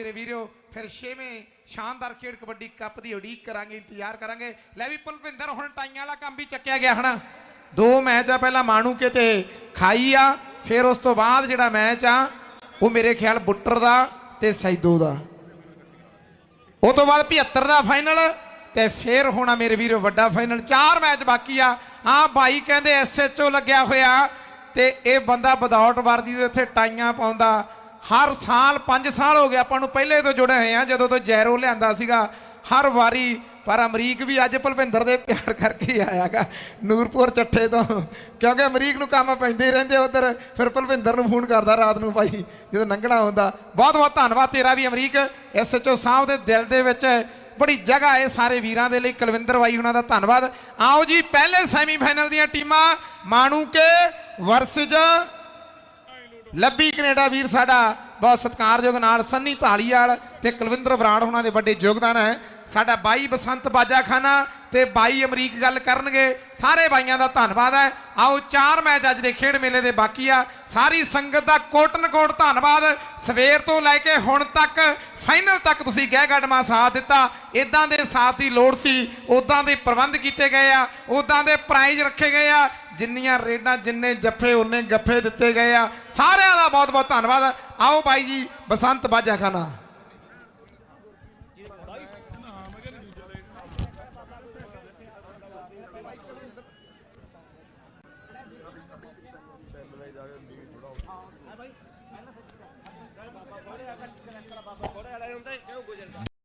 ਮੇਰੇ ਵੀਰੋ, ਫਿਰ ਛੇਵੇਂ ਸ਼ਾਨਦਾਰ ਖੇਡ ਕਬੱਡੀ ਕੱਪ ਦੀ ਉਡੀਕ ਕਰਾਂਗੇ, ਇੰਤਜ਼ਾਰ ਕਰਾਂਗੇ। ਲੈ ਵੀ ਭੁਲਵਿੰਦਰ, ਹੁਣ ਟਾਈਆਂ ਵਾਲਾ ਕੰਮ ਵੀ ਚੱਕਿਆ ਗਿਆ, ਹਨਾ? ਦੋ ਮੈਚ ਆ, ਪਹਿਲਾਂ ਮਾਣੂਕੇ ਤੇ ਖਾਈ ਆ, ਫਿਰ ਉਸ ਤੋਂ ਬਾਅਦ ਜਿਹੜਾ ਮੈਚ ਆ, ਉਹ ਮੇਰੇ ਖਿਆਲ ਬੁੱਟਰ ਦਾ ਤੇ ਸੈਦੋ ਦਾ। ਉਹ ਤੋਂ ਬਾਅਦ 75 ਦਾ ਫਾਈਨਲ ਤੇ ਫਿਰ ਹੋਣਾ ਮੇਰੇ ਵੀਰੋ, ਵੱਡਾ ਫਾਈਨਲ। ਚਾਰ ਮੈਚ ਬਾਕੀ ਆ। ਆ ਭਾਈ ਕਹਿੰਦੇ ਐਸਐਚਓ ਲੱਗਿਆ ਹੋਇਆ ਤੇ ਇਹ ਬੰਦਾ ਬਦੌਟ ਵਰਦੀ ਦੇ ਉੱਥੇ ਟਾਈਆਂ ਪਾਉਂਦਾ। ਹਰ ਸਾਲ 5 ਸਾਲ ਹੋ ਗਏ ਆਪਾਂ ਨੂੰ ਪਹਿਲੇ ਤੋਂ ਜੁੜੇ ਹੋਏ ਆ ਜਦੋਂ ਤੋਂ ਜੈਰੋ ਲਿਆਂਦਾ ਸੀਗਾ, ਹਰ ਵਾਰੀ। ਪਰ ਅਮਰੀਕ ਵੀ ਅੱਜ ਭਲਵਿੰਦਰ ਦੇ ਪਿਆਰ ਕਰਕੇ ਹੀ ਆਇਆਗਾ ਨੂਰਪੁਰ ਚੱਠੇ ਤੋਂ। ਕਿਉਂਕਿ ਅਮਰੀਕ ਨੂੰ ਕੰਮ ਪੈਂਦੇ ਹੀ ਰਹਿੰਦੇ ਉਧਰ, ਫਿਰ ਭਲਵਿੰਦਰ ਨੂੰ ਫੋਨ ਕਰਦਾ ਰਾਤ ਨੂੰ ਭਾਈ, ਜਦੋਂ ਲੰਘਣਾ ਹੁੰਦਾ। ਬਹੁਤ ਬਹੁਤ ਧੰਨਵਾਦ ਤੇਰਾ ਵੀ ਅਮਰੀਕ ਐਸਐਚਓ ਸਾਹਿਬ ਦੇ ਦਿਲ ਦੇ ਵਿੱਚ ਬੜੀ ਜਗ੍ਹਾ ਹੈ ਸਾਰੇ ਵੀਰਾਂ ਦੇ ਲਈ, ਕੁਲਵਿੰਦਰ ਬਾਈ ਉਹਨਾਂ ਦਾ ਧੰਨਵਾਦ। ਆਓ ਜੀ, ਪਹਿਲੇ ਸੈਮੀਫਾਈਨਲ ਦੀਆਂ ਟੀਮਾਂ, ਮਾਣੂ ਮਾਣੂਕੇ ਵਰਸਜ ਲੱਭੀ ਕੈਨੇਡਾ ਵੀਰ ਸਾਡਾ, ਬਹੁਤ ਸਤਿਕਾਰਯੋਗ ਨਾਲ, ਸੰਨੀ ਢਾਲੀਵਾਲ ਤੇ ਕੁਲਵਿੰਦਰ ਬਰਾੜ ਉਹਨਾਂ ਦੇ ਵੱਡੇ ਯੋਗਦਾਨ ਹੈ। ਸਾਡਾ ਬਾਈ ਬਸੰਤ ਬਾਜਾਖਾਨਾ ਤੇ ਬਾਈ ਅਮਰੀਕ ਗੱਲ ਕਰਨਗੇ, ਸਾਰੇ ਬਾਈਆਂ ਦਾ ਧੰਨਵਾਦ ਹੈ। ਆਓ ਚਾਰ ਮੈਚ ਅੱਜ ਦੇ ਖੇਡ ਮੇਲੇ ਦੇ ਬਾਕੀ ਆ। ਸਾਰੀ ਸੰਗਤ ਦਾ ਕੋਟਨ ਕੋਟ ਧੰਨਵਾਦ। ਸਵੇਰ ਤੋਂ ਲੈ ਕੇ ਹੁਣ ਤੱਕ ਫਾਈਨਲ ਤੱਕ ਤੁਸੀਂ ਗਹਿ ਗੱਡਮਾ ਸਾਥ ਦਿੱਤਾ। ਇਦਾਂ ਦੇ ਸਾਥ ਦੀ ਲੋੜ ਸੀ ਉਦਾਂ ਦੇ ਪ੍ਰਬੰਧ ਕੀਤੇ ਗਏ ਆ ਉਦਾਂ ਦੇ ਪ੍ਰਾਈਜ਼ ਰੱਖੇ ਗਏ ਆ, ਜਿੰਨੀਆਂ ਰੇਡਾਂ ਜਿੰਨੇ ਜੱਫੇ ਉਹਨੇ ਗੱਫੇ ਦਿੱਤੇ ਗਏ ਆ। ਸਾਰਿਆਂ ਦਾ ਬਹੁਤ ਬਹੁਤ ਧੰਨਵਾਦ। ਆਓ ਬਾਈ ਜੀ, ਬਸੰਤ ਬਾਜਾਖਾਨਾ